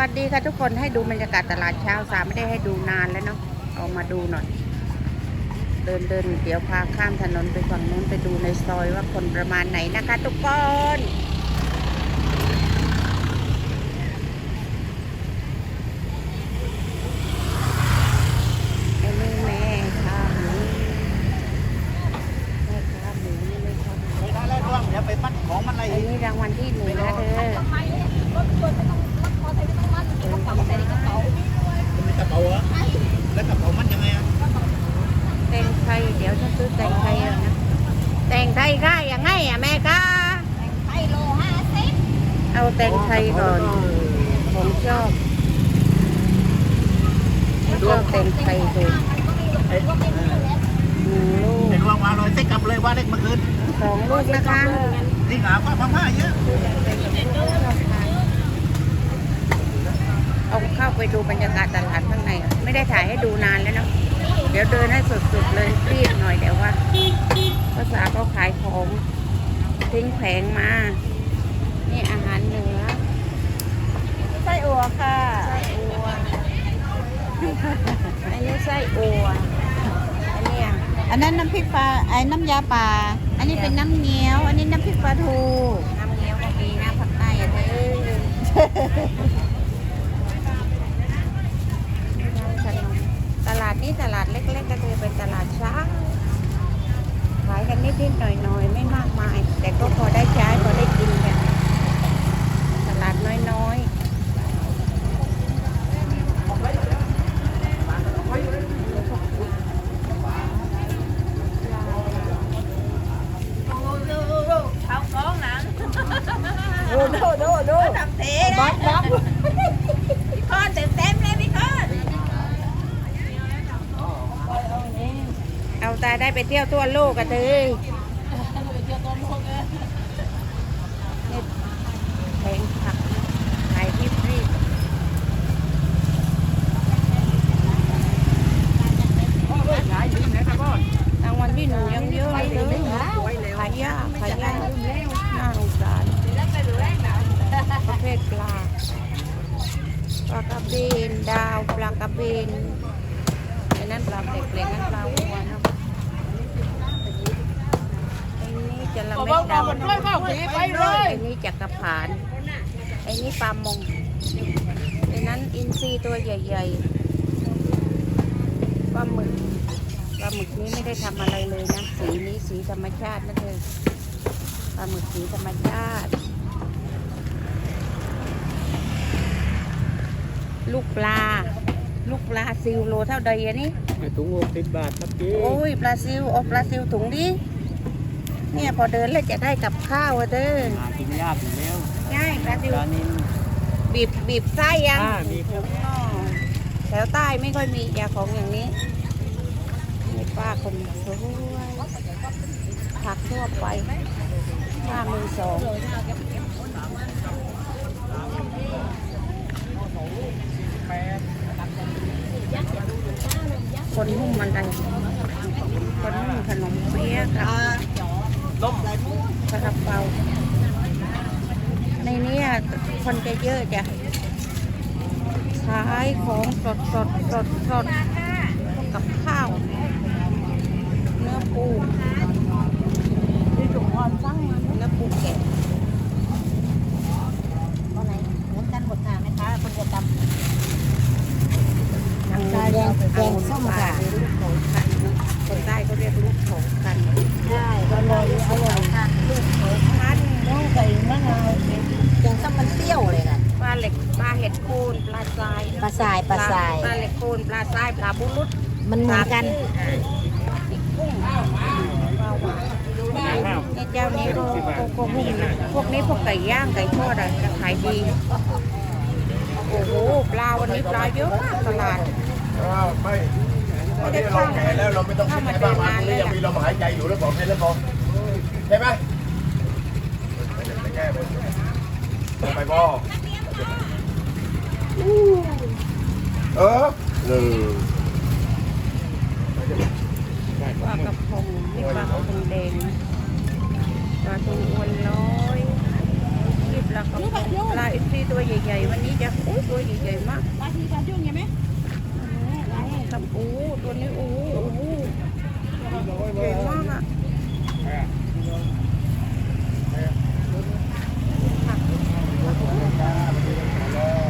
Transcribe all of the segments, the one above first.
วัสดีค่ะทุกคนให้ดูบรรยากาศตลาดเช้าสามไม่ได้ให้ดูนานแล้วเนาะเอามาดูหน่อย เดินเดินเดี๋ยวพาข้ามถนนไปฝั่งนู้นไปดูในซอยว่าคนประมาณไหนนะคะ ทุกคนไอ้นี่แม่ค้าหมูแม่ค้าหมูนี่ไม่ค้าหมูไม่ได้แล้วร่วงเดี๋ยวไปปัดของมันอะไรอันนี้รางวัลที่หนึ่งนะเธอ มีกระเป๋าเหรอแล้วกระเป๋ามันยังไงอะ แตงไทยเดี๋ยวฉันซื้อแตงไทยเอานะแตงไทยค่ะยังไงอะแม่คะเอาแตงไทยก่อน ผมชอบผมชอบแตง ไทยเลยไอ้หนึ่งลูกเด็กร่วงมาเลยเซ็กกลับเลยว่าเล็กเมื่อคืนสองลูกนะคะนี่หาผ้าพม่าเยอะเอาเข้าไปดูบรรยากาศตลาดข้างในอะไม่ได้ถ่ายให้ดูนานแล้วเนาะเดี๋ยวเดินให้สุดๆเลยรีบหน่อยเดี๋ยวว่าภาษาเขาขายของทิ้งแผงมา นี่อาหารเหนือไส้อั่วค่ะไส้อัว อันนี้ไส้อัวอันเนี้ยอันนั้นน้ำพริกปลาไอ้น้ำยาป่าอันนี้เป็นน้ำเงี้ยว อันนี้น้ำพริกปลาทูน้ำเงี้ยวก็มีนะผักใต้อะเธอตลาดนี้ตลาดเล็กๆก็คือเป็นตลาดเช้าขายกันนิดๆหน่อยๆไม่มากมาย แต่ก็พอได้ใช้พอได้กินกัน ตลาดน้อยๆ ดูดูดูดูทำเทบ๊อบบ๊อบพี่คอนเต็มเต็มเลยพี่คอน เที่ยวทั่วโลกกันเลยนี่แพงผักขายที่รีบรางวัลที่หนึ่งยังเยอะเลยขายยากขายยากน่าสงสารประเภทปลาปลากระเบนดาวปลากระเบนไอ้นั้นปลาเปล็กๆนั้นปลาวัวนะไอ้ นี่จะละเม็ดดำไอ้นี่จักรผานไอ้นี่ปลามงไอ้นั้นอินทรีตัวใหญ่ๆปลาหมึกปลาหมึกนี้ไม่ได้ทำอะไรเลยนะ สีนี้สีธรรมชาตินะเธอปลาหมึกสีธรรมชาติ ลูกปลา ลูกปลาซิวโลเท่าใดอะนี่ถุงหกสิบบาทครับพี่โอ้ยปลาซิวเอาปลาซิวถุงดิ เนี่ยพอเดินแล้วจะได้กับข้าวอะเด้อหากินยากอยู่แล้วใช่ปลาซิวร้านนี้บีบบีบไส้ยังอ่ามีครับอ๋อแถวใต้ไม่ค่อยมียาของอย่างนี้นี่ป้าคนสวยผักทั่วไปป้ามือสองคนหุ้มมันไดคนหุ้มขนมเปี๊ยะกับ ต้ม ซาลาเปา ในเนี้ คนจะเยอะจ้ะขายของสดสดสดสดกับข้าว เนื้อปู ที่ถุงอ่อนฟังมัน เนื้อปูแกะ เอาไหนเหมือนกันหมดค่ะแม่ค้าคนจะจำ ทาง แกงแกงส้มค่ะ หรือลูกโขงคันคนใต้เขาเรียกลูกโขงคัน ใช่อร่อยอร่อยค่ะลูกเขย คัน น้องไก่มะนาวแกงส้มมันเปรี้ยวเลยนะ ปลาเหล็กปลาเห็ดโคนปลาทราย ปลาสายปลาสาย ปลาเหล็กโคนปลาทรายปลาบุรุษ มันเหมือน กันกุ้งปลาหวานนี่เจ้านี้ก็ก็ก็หุ้มนะพวกนี้พวกไก่ย่างไก่ทอดอะจะขายดี โอ้โหปลาวันนี้ปลาเยอะมากตลาดไม่ตอนนี้เราแก่แล้วเราไม่ต้องคิดอะไรมากมายนี่ยังมีลมหายใจอยู่แล้วบอกแค่นั้นพอใช่ไหมไม่แก้ไปไปบอเออเออ ปลากระพงนี่ปลากระพงแดงนะปลาทูอ้วนร้อยนี่ปลากระพงปลาอินทรีตัวใหญ่ๆ วันนี้จะอู้ตัวใหญ่ๆมากบางทีการยุ่งใช่ไหมทำอู้ตัวนี้อู้อู้ใหญ่มากอะ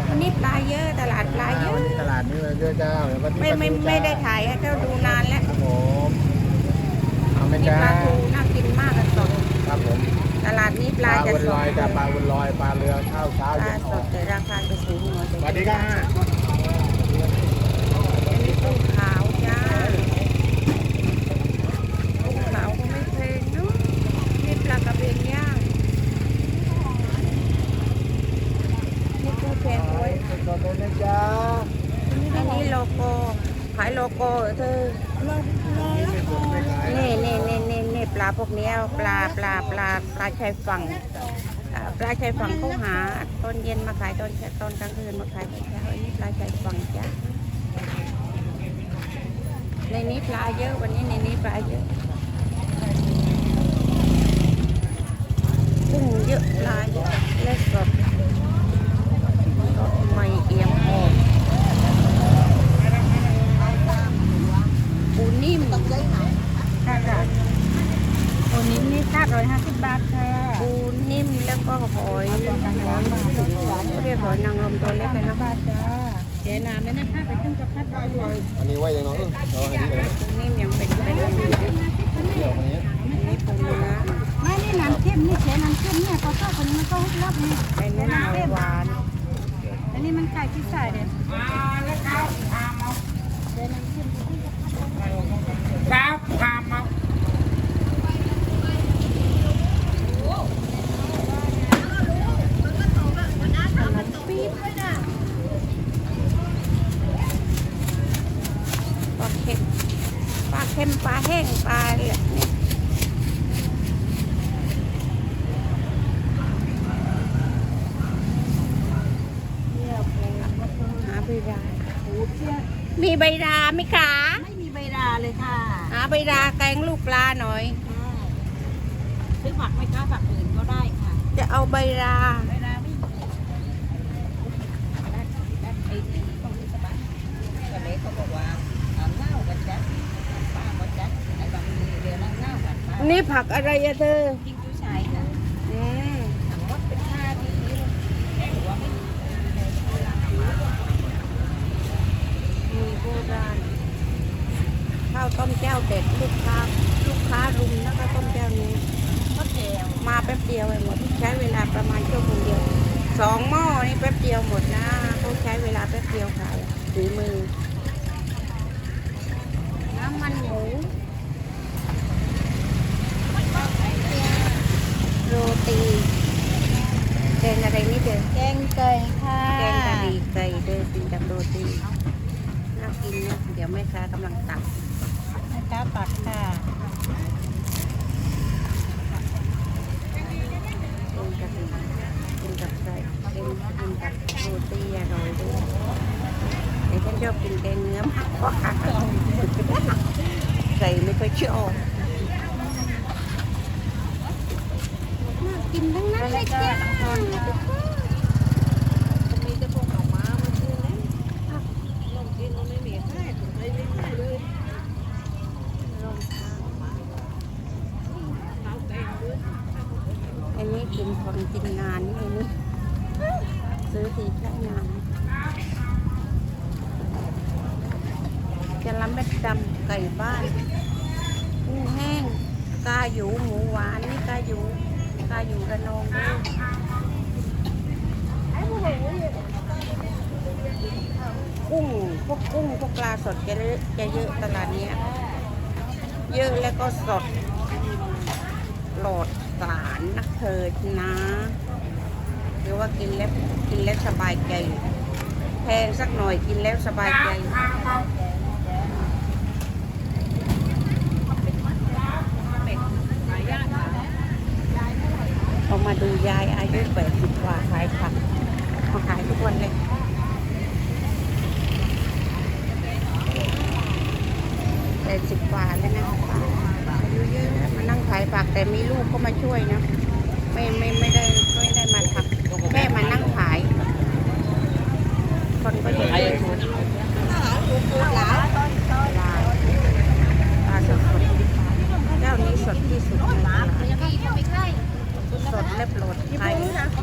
วันนี้ปลาเยอะตลาดปลาเยอะตลาดนี้เยอะจ้าเดี๋ยววันไม่ไม่ไม่ได้ถ่ายให้เจ้าดูนานแล้วครับผม เอาไหมนี่จ้าปลาทูน่ากินมากอะสดครับผมตลาดนี้ปปลาลาจะวนสลดอยจ้าปลาวนลอยปลาเรือข้าวเช้าปเย็ลานอสอดกแต่ราคาจะสูงหน่อยสวัสดีค่ะอันนี้กุ้งขาวจ้ากุ้งขาวก็ไม่แพงเนอะนี่ปลากระเบนย่างนี่กุ้งแพงไว้ ขอบคุณนะจ้า อันนี้โลโก้ขายโลโก้เหรอเธอ นี่นี่นี่นี่นี่ปลาพ วกเนี้ยปลาปลาปลาปลาชายฝั่งปลาชายฝั่งเขาหาตอนเย็นมาขายตอนเช้าตอนกลางคืนมาขายตอนเช้าอันนี้ปลาชายฝั่งจ้ะในนี้ปลาเยอะวันนี้ในนี้ปลาเยอะกุ้งเยอะปลาเยอะและสดสดใหม่เอียมหอมปูนิ่มค่ะค่ะโอ้ นิ้มนี่ค่าร้อยห้าสิบบาทค่ะปูนิ่มแล้วก็หอยเรียกหอยนางรมตัวเล็กเลยนะบาทจ้าเจ๊น้ำไม่นะคะไปขึ้นกับพัดอร่อยอันนี้ไว้ยังน้องเราให้ดีเลยปูนิ่มยังเป็นเป็นอยู่นะเที่ยววันนี้อันนี้ปูเนื้อไม่นี่น้ำเข้มนี่เจ๊น้ำเข้มเนี่ยพอทอดคนนี้มันก็ฮุบลับนี่ไอ้นี่หอยหวานอันนี้มันไก่ที่ใส่เด็ดเจ๊น้ำเข้มครับพามาปลาเค็มปลาเค็มปลาแห้งปลาเนี่ยหาใบดามีใบดา ไหมคะไม่มีใบดาเลยค่ะหาใบดาแกงลูกปลาหน่อย ซื้อผักไหมคะผักอื่นก็ได้ค่ะจะเอาใบดาใบดาไม่มีไอ้ที่ต้องมีสบายก็ ต้มแก้วเด็ดลูกค้าลูกค้ารุมแล้วก็ต้มแก้วนี้ก็แก้วมาแป๊บเดียวไปหมดใช้เวลาประมาณชั่วโมงเดียวสองหม้อนี่แป๊บเดียวหมดนะเขาใช้เวลาแป๊บเดียวขายถือมือน้ำมันหมูโรตีแกงอะไรนี่เด้อแกงไก่ค่ะแกงกะหรี่ไก่เด้อกินกับโรตีน่ากินนะเดี๋ยวแม่ค้ากำลังตัก นะคะปักค่ะแกงกะหรี่กินกับไก่กินกินกับโรตีอร่อยด้วยแต่ฉันชอบกินแกงเนื้อมากกว่าไก่ไม่ค่อยชอบน่ากินทั้งนั้นเลยจ้า มีแต่พวกหน่อไม้มาซื้อนะลงกินก็ไม่มีค่าไม่มีค่าเลย อันนี้กินคนกินนานนี่นี่ซื้อทีใช้นานจะละเม็ดดำไก่บ้านกุ้งแห้งกาหยูหมูหวานนี่กาหยู กาหยูระนองด้วยกุ้งพวกกุ้งพวกปลาสดจะเยอะจะเยอะตลาดนี้เยอะแล้วก็สดโหลดสารนะเถิดนะหรือว่ากินแล้วกินแล้วสบายใจแพงสักหน่อยกินแล้วสบายใจ เรา มาดูยายอายุแปดสิบกว่าขายผักมาขายทุกวันเลยแปดสิบกว่าแล้วนะอายุเยอะแล้วมานั่งขายผักแต่มีลูกก็มาช่วยนะ ไม่ไม่ไม่ได้ไม่ได้มาทำแค่มานั่งขาย และปลอดภัย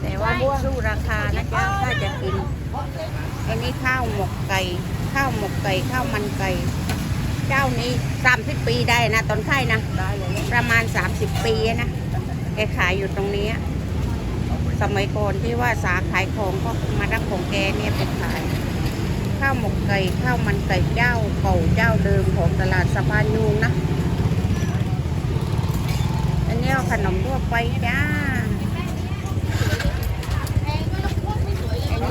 แต่ว่าสู้ราคานะเจ้าถ้าจะกินอันนี้ข้าวหมกไก่ ข้าวหมก ไก่ข้าวมันไก่ เจ้านี้สามสิบปีได้นะตอนไข่นะได้เลยประมาณ30ปีนะแกขายอยู่ตรงนี้สมัยก่อนที่ว่าสาขายของก็มารับของแกเนี่ยไปขาย ข้าวหมกไก่ข้าวมันไก่เจ้าเก่าเจ้าเดิมของตลาดสะพานยูงนะ อันนี้เอาขนมทั่วไปจ้าอันนี้กระเพาะ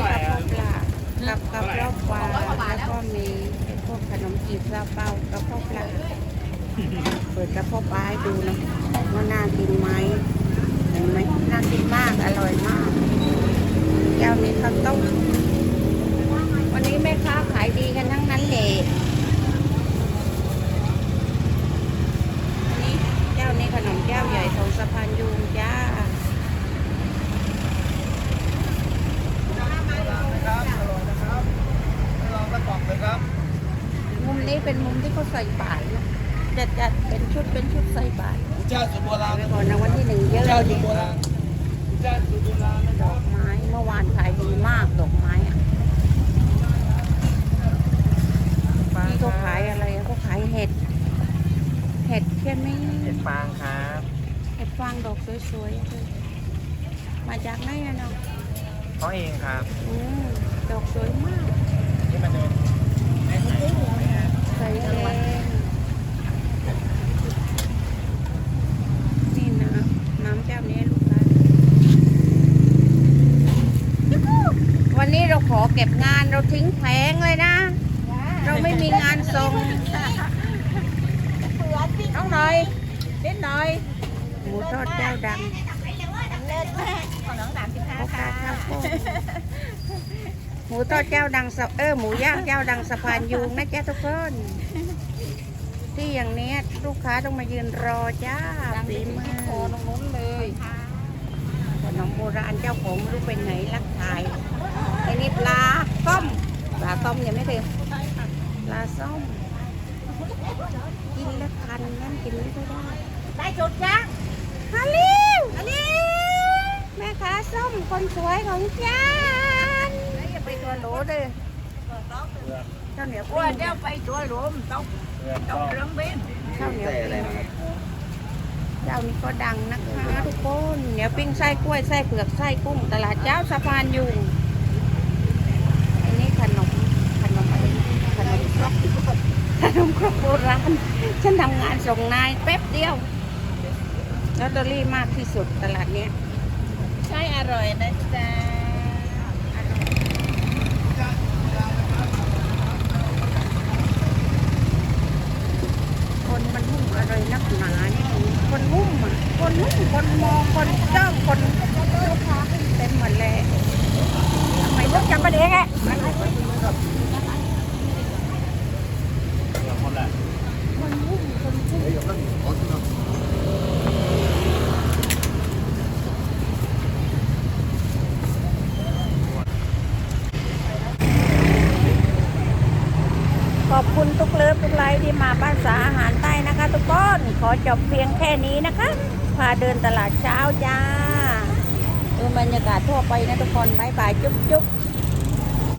ปลากับกระเพาะปลาแล้วก็ มีพวกขนมจีบซาเปากระเพาะปลาเปิดกระเพาะปลาให้ดูนะว่าน่ากินไหมเห็นไหมน่ากินมากอร่อยมากแก้วนี้ข้าวต้มวันนี้แม่ค้าขายดีกันทั้งนั้นเลยอันนี้เจ้านี้ขนมเจ้าใหญ่ของสะพานยูงจ้า ลองกระป๋องเลยครับ มุมนี้เป็นมุมที่เขาใส่บาตรนะจะจะเป็น ชุดเป็นชุดใส่บาตรเจ้าสุโบราณไปก่อนนะวันที่หนึ่งเยอะเจ้าเลสุยโบราณเจ้าสุโบราณนะดอกไม้เมื่อวานขายดีมากดอกไม้อะนี่เขาขายอะไรอะเขาขายเห็ด เห็ดใช่ไหมเห็ดฟางครับเห็ดฟางดอกสวยๆอะเลยมาจากไหนอะเนาะเขาเองครับ อืมดอกสวยมาก ที่มันเดิน ใส่แดงนี่น้ำน้ำเจ้านี้ลูกค้าวันนี้ เราขอเก็บงานเราทิ้งแผงเลยนะ เราไม่มีงานส่งน้องหน่อยนิดหน่อยหมูทอดเจ้าดังของน้องสามสิบห้าพ่อค้าค่ะข้าวโพดหมูทอดเจ้าดังสะเออหมูย่างเจ้าดังสะพานยูงนะจ๊ะทุกคนที่อย่างเนี้ยลูกค้าต้องมายืนรอจ้าฝีมือโคตรงนู้นเลยขนมโบราณเจ้าของไม่รู้ไปไหนลักขายไอ้นี่ปลาต้มปลาต้มยังไม่ถึงปลาส้มกินแล้วคันนั่นกินไม่ค่อยได้ได้จุดยังฮัลโหลฮัลโหลแม่ค้าส้มคนสวยของฉันอย่าไปตัวโหลเลยข้าวเหนียวปิ้ว่างเดี๋ยวไปตัวหลวมต้องเพื่อนต้องเรื่องบินข้าวเหนียวปิ้งเจ้านี้ก็ดังนะคะทุกคนเหนียวปิ้งไส้กล้วยไส้เผือกไส้กุ้งตลาดเจ้าสะพานยุงอันนี้ขนมขนมอะไรขนมครก ขนมครกโบราณ ฉันทำงานส่งนายแป๊บเดียวลอตเตอรี่มากที่สุดตลาดเนี้ยใช่อร่อยนะจ๊ะคนมันหุ้มอะไรนักหนาเนี่ยคนหุ้มอะคนหุ้มคนมองคนจ้องคนลูกค้าเต็มหมดเลยทำไมต้องจำประเด็นแก คนละ คนหุ้มคนหุ้มขอบคุณทุกเลิฟทุกไลฟ์ที่มาบ้านสาอาหารใต้นะคะ ทุกคน ขอจบเพียงแค่นี้นะคะ พาเดินตลาดเช้าจ้าดูบรรยากาศทั่วไปนะทุกคนบายบายจุ๊บจุ๊บ